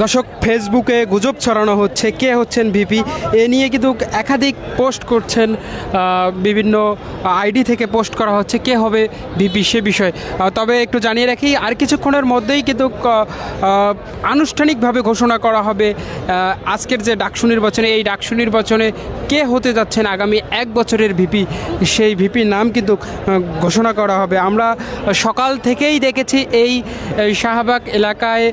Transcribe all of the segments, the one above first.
দর্শক ফেসবুকে গুজব ছড়ানো হচ্ছে, কে হচ্ছেন ভিপি এ নিয়ে কিন্তু একাধিক পোস্ট করছেন বিভিন্ন আইডি থেকে পোস্ট করা হচ্ছে, কে হবে ভিপি সে বিষয়ে। তবে একটু জানিয়ে রাখি, আর কিছুক্ষণের মধ্যেই কিন্তু আনুষ্ঠানিকভাবে ঘোষণা করা হবে আজকের যে ডাকসু নির্বাচনে, এই ডাকসু নির্বাচনে কে হতে যাচ্ছেন আগামী এক বছরের ভিপি সেই ভিপির নাম কিন্তু ঘোষণা করা হবে। আমরা সকাল থেকেই দেখেছি এই শাহবাগ এলাকায়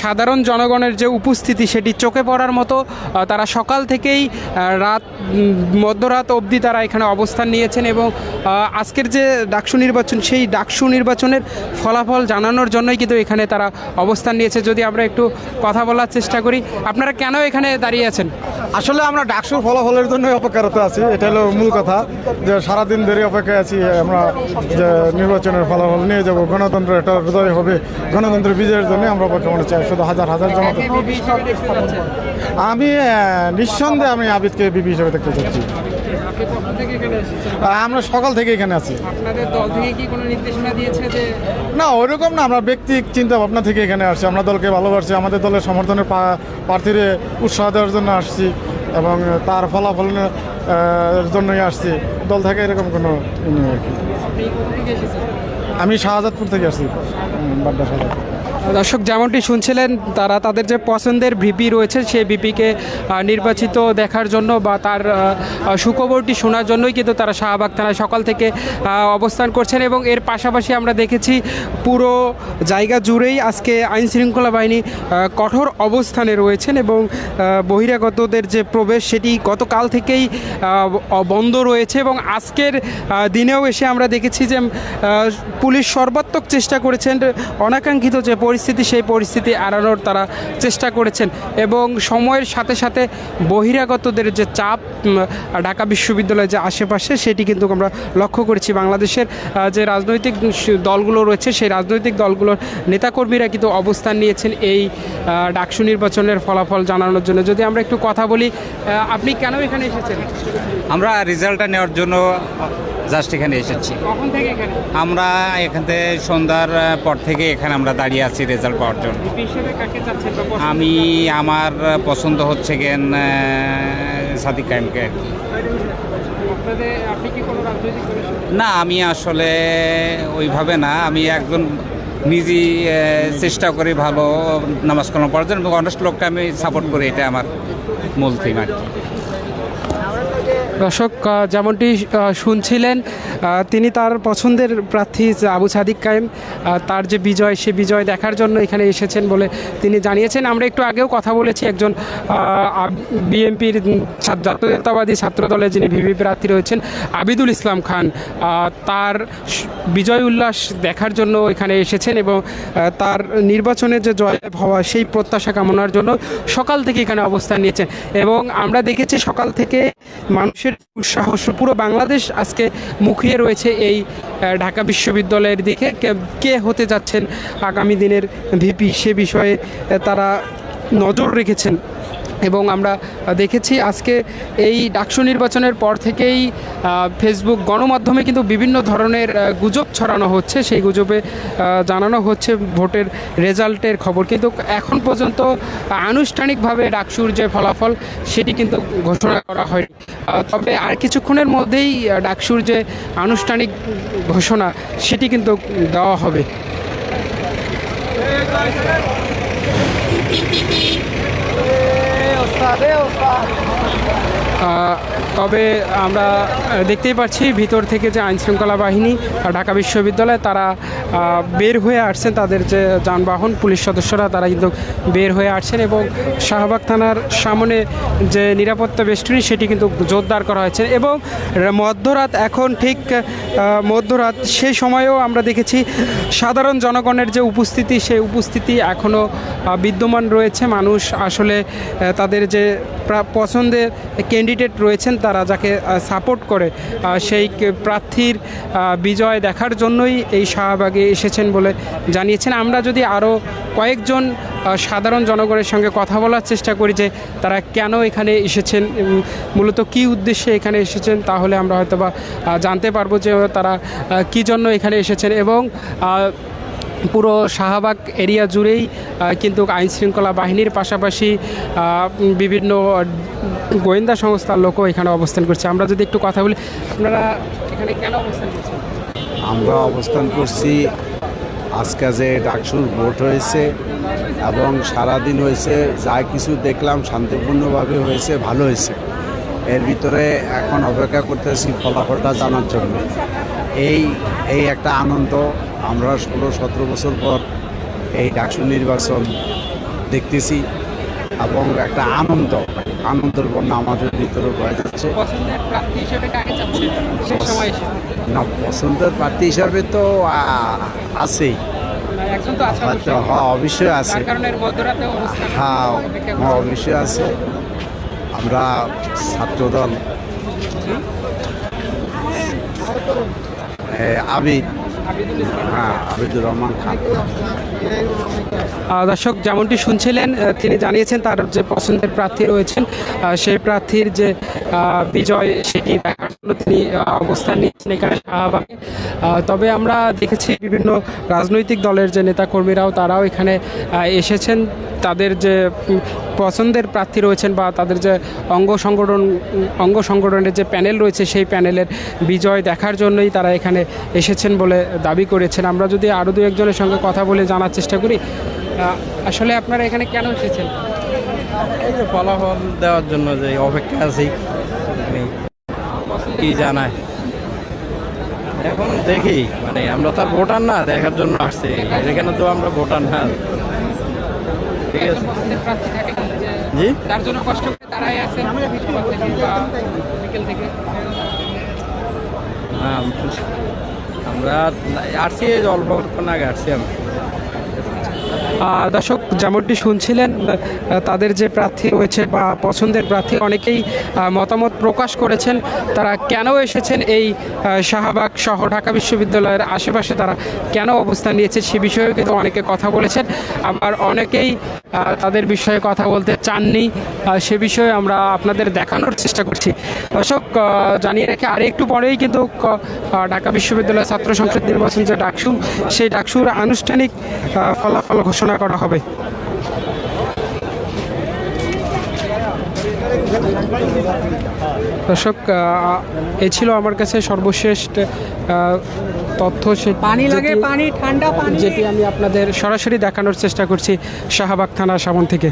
সাধারণ সাধারণ জনগণের যে উপস্থিতি সেটি চোখে পড়ার মতো তারা সকাল থেকেই রাত মধ্যরাত অবধি তারা এখানে অবস্থান নিয়েছেন এবং আজকের যে ডাকসু নির্বাচন, সেই ডাকসু নির্বাচনের ফলাফল জানানোর জন্যই কিন্তু এখানে তারা অবস্থান নিয়েছে। যদি আমরা একটু কথা বলার চেষ্টা করি, আপনারা কেন এখানে দাঁড়িয়ে আছেন? আসলে আমরা ডাকসুর ফলাফলের জন্য অপেক্ষারত আছি এটা হলো মূল কথা যে সারাদিন ধরে অপেক্ষায় আছি আমরা যে নির্বাচনের ফলাফল নিয়ে যাব গণতন্ত্র এটা হৃদয় হবে গণতন্ত্রের বিজয়ের জন্য আমরা অপেক্ষা মনে চাই শুধু হাজার হাজার জনতা। আমি নিঃসন্দেহে আমি আবিদকে বিবি হিসেবে দেখতে চাচ্ছি। আপনি কখন থেকে এখানে এসেছেন? আমরা সকাল থেকে এখানে আছি। আপনাদের দল থেকে কি কোনো নির্দেশনা দিয়েছে যে না ওইরকম না আমরা ব্যক্তিক চিন্তা ভাবনা থেকে এখানে আসছি। আমরা দলকে ভালোবাসি আমাদের দলের সমর্থনের প্রার্থীরে উৎসাহ দেওয়ার জন্য আসছি এবং তার ফলাফল জন্যই আসছি। দল থেকে এরকম কোনো আমি শাহজাদপুর থেকে আসছি। বাড্ডা শাহজাদপুর। দর্শক যেমনটি শুনছিলেন, তারা তাদের যে পছন্দের ভিপি রয়েছে, সেই ভিপিকে নির্বাচিত দেখার জন্য বা তার সুখবরটি শোনার জন্যই কিন্তু তারা শাহবাগ থানায় সকাল থেকে অবস্থান করছেন এবং এর পাশাপাশি আমরা দেখেছি পুরো জায়গা জুড়েই আজকে আইন শৃঙ্খলা বাহিনী কঠোর অবস্থানে রয়েছেন এবং বহিরাগতদের যে প্রবেশ সেটি গতকাল থেকেই বন্ধ রয়েছে এবং আজকের দিনেও এসে আমরা দেখেছি যে পুলিশ সর্বাত্মক চেষ্টা করেছেন অনাকাঙ্ক্ষিত যে পরিস্থিতি, সেই পরিস্থিতি এড়ানোর তারা চেষ্টা করেছেন এবং সময়ের সাথে সাথে বহিরাগতদের যে চাপ ঢাকা বিশ্ববিদ্যালয়ের যে আশেপাশে, সেটি কিন্তু আমরা লক্ষ্য করেছি। বাংলাদেশের যে রাজনৈতিক দলগুলো রয়েছে, সেই রাজনৈতিক দলগুলোর নেতাকর্মীরা কিন্তু অবস্থান নিয়েছেন এই ডাকসু নির্বাচনের ফলাফল জানানোর জন্য। যদি আমরা একটু কথা বলি আপনি কেন এখানে এসেছেন? আমরা রেজাল্টটা নেওয়ার জন্য জাস্ট এখানে এসেছি। আমরা এখান থেকে সন্ধ্যার পর থেকে এখানে আমরা দাঁড়িয়ে আছি রেজাল্ট পাওয়ার জন্য। আমি আমার পছন্দ হচ্ছে গেন সাদিক কায়েমকে না আমি আসলে ওইভাবে না। আমি একজন নিজেই চেষ্টা করি ভালো নামাজ কালাম পড়ার জন্য। এবং অনেস্ট লোককে আমি সাপোর্ট করি এটা আমার মূল থিম আর কি। দর্শক যেমনটি শুনছিলেন তিনি তার পছন্দের প্রার্থী আবু সাদিক কায়েম তার যে বিজয়, সে বিজয় দেখার জন্য এখানে এসেছেন বলে তিনি জানিয়েছেন। আমরা একটু আগেও কথা বলেছি একজন বিএনপির জাতীয়তাবাদী ছাত্র দলের যিনি ভিভি প্রার্থী রয়েছেন, আবিদুল ইসলাম খান। তার বিজয় উল্লাস দেখার জন্য এখানে এসেছেন এবং তার নির্বাচনে যে জয় হওয়া, সেই প্রত্যাশা কামনার জন্য সকাল থেকে এখানে অবস্থান নিয়েছেন। এবং আমরা দেখেছি সকাল থেকে উৎসাহ, পুরো বাংলাদেশ আজকে মুখিয়ে রয়েছে এই ঢাকা বিশ্ববিদ্যালয়ের দিকে। কে হতে যাচ্ছেন আগামী দিনের ভিপি সে বিষয়ে তারা নজর রেখেছেন। এবং আমরা দেখেছি আজকে এই ডাকসু নির্বাচনের পর থেকেই ফেসবুক গণমাধ্যমে কিন্তু বিভিন্ন ধরনের গুজব ছড়ানো হচ্ছে। সেই গুজবে জানানো হচ্ছে ভোটের রেজাল্টের খবর। কিন্তু এখন পর্যন্ত আনুষ্ঠানিকভাবে ডাকসুর যে ফলাফল, সেটি কিন্তু ঘোষণা করা হয়নি। তবে আর কিছুক্ষণের মধ্যেই ডাকসুর যে আনুষ্ঠানিক ঘোষণা, সেটি কিন্তু দেওয়া হবে। Graças a Deus, Padre. তবে আমরা দেখতেই পাচ্ছি ভিতর থেকে যে আইন শৃঙ্খলা বাহিনী ঢাকা বিশ্ববিদ্যালয় তারা বের হয়ে আসছেন, তাদের যে যানবাহন, পুলিশ সদস্যরা তারা কিন্তু বের হয়ে আসছেন এবং শাহবাগ থানার সামনে যে নিরাপত্তা বেষ্টনী সেটি কিন্তু জোরদার করা হয়েছে এবং মধ্যরাত এখন ঠিক মধ্যরাত সেই সময়েও আমরা দেখেছি সাধারণ জনগণের যে উপস্থিতি, সেই উপস্থিতি এখনও বিদ্যমান রয়েছে। মানুষ আসলে তাদের যে পছন্দের ক্যান্ডিডেট রয়েছেন, তারা যাকে সাপোর্ট করে সেই প্রার্থীর বিজয় দেখার জন্যই এই শাহবাগে এসেছেন বলে জানিয়েছেন। আমরা যদি আরও কয়েকজন সাধারণ জনগণের সঙ্গে কথা বলার চেষ্টা করি যে তারা কেন এখানে এসেছেন মূলত কী উদ্দেশ্যে এখানে এসেছেন, তাহলে আমরা হয়তো বা জানতে পারব যে তারা কী জন্য এখানে এসেছেন এবং পুরো শাহবাগ এরিয়া জুড়েই কিন্তু আইন শৃঙ্খলা বাহিনীর পাশাপাশি বিভিন্ন গোয়েন্দা সংস্থার লোকও এখানে অবস্থান করছে। আমরা যদি একটু কথা বলি, আপনারা এখানে কেন অবস্থান করছেন? আমরা অবস্থান করছি আজকে যে ডাকসুর ভোট হয়েছে এবং সারাদিন হয়েছে, যা কিছু দেখলাম শান্তিপূর্ণভাবে হয়েছে, ভালো হয়েছে। এর ভিতরে এখন অপেক্ষা করতেছি ফলাফলটা জানার জন্য। এই এই একটা আনন্দ আমরা ষোলো সতেরো বছর পর এই ডাকসু নির্বাচন দেখতেছি এবং একটা আনন্দ আনন্দের বন্যা আমাদের ভিতরে বয়ে যাচ্ছে। না পছন্দের প্রার্থী হিসাবে তো আছেই। হ্যাঁ অবশ্যই আছে। হ্যাঁ হ্যাঁ, অবশ্যই আছে। আমরা ছাত্রদল। আবিদ। হ্যাঁ আবিদুর রহমান খান। দর্শক, যেমনটি শুনছিলেন তিনি জানিয়েছেন তার যে পছন্দের প্রার্থী রয়েছেন সেই প্রার্থীর যে বিজয় সেটি দেখার জন্য তিনি অবস্থান নিয়েছেন এখানে শাহবাগে। তবে আমরা দেখেছি বিভিন্ন রাজনৈতিক দলের যে নেতাকর্মীরাও তারাও এখানে এসেছেন। তাদের যে পছন্দের প্রার্থী রয়েছেন বা তাদের যে অঙ্গ সংগঠন, অঙ্গ সংগঠনের যে প্যানেল রয়েছে সেই প্যানেলের বিজয় দেখার জন্যই তারা এখানে এসেছেন বলে দাবি করেছেন। আমরা যদি আরও দু একজনের সঙ্গে কথা বলে জানার চেষ্টা করি আসলে আপনারা এখানে কেন এসেছেন? এই যে ফলাফল দেওয়ার জন্য যে অপেক্ষা আছি কি জানায়? এখন দেখি মানে আমরা তো ভোটার না দেখার জন্য আসছি। এখানে তো আমরা ভোটার না। ঠিক আছে। জি? তার জন্য কষ্ট করে তারাই আছেন বিকেল থেকে। আমরা আসছি অল্প আগে আসছি আমি আহ, দর্শক, যেমনটি শুনছিলেন তাদের যে প্রার্থী রয়েছে বা পছন্দের প্রার্থী, অনেকেই মতামত প্রকাশ করেছেন। তারা কেন এসেছেন এই শাহবাগ সহ ঢাকা বিশ্ববিদ্যালয়ের আশেপাশে? তারা কেন অবস্থান নিয়েছে সে বিষয়েও কিন্তু অনেকে কথা বলেছেন। আবার অনেকেই তাদের বিষয়ে কথা বলতে চাননি। সে বিষয়ে আমরা আপনাদের দেখানোর চেষ্টা করছি। দর্শক জানিয়ে রেখে, আর একটু পরেই কিন্তু ঢাকা বিশ্ববিদ্যালয় ছাত্র সংসদ নির্বাচন যে ডাকসু, সেই ডাকসুর আনুষ্ঠানিক ফলাফল ঘোষণা করা হবে। দর্শক এ ছিল আমার কাছে সর্বশেষ তথ্য পানি লাগে পানি ঠান্ডা পানি। যেটি আমি আপনাদের সরাসরি দেখানোর চেষ্টা করছি শাহবাগ থানা সামন থেকে।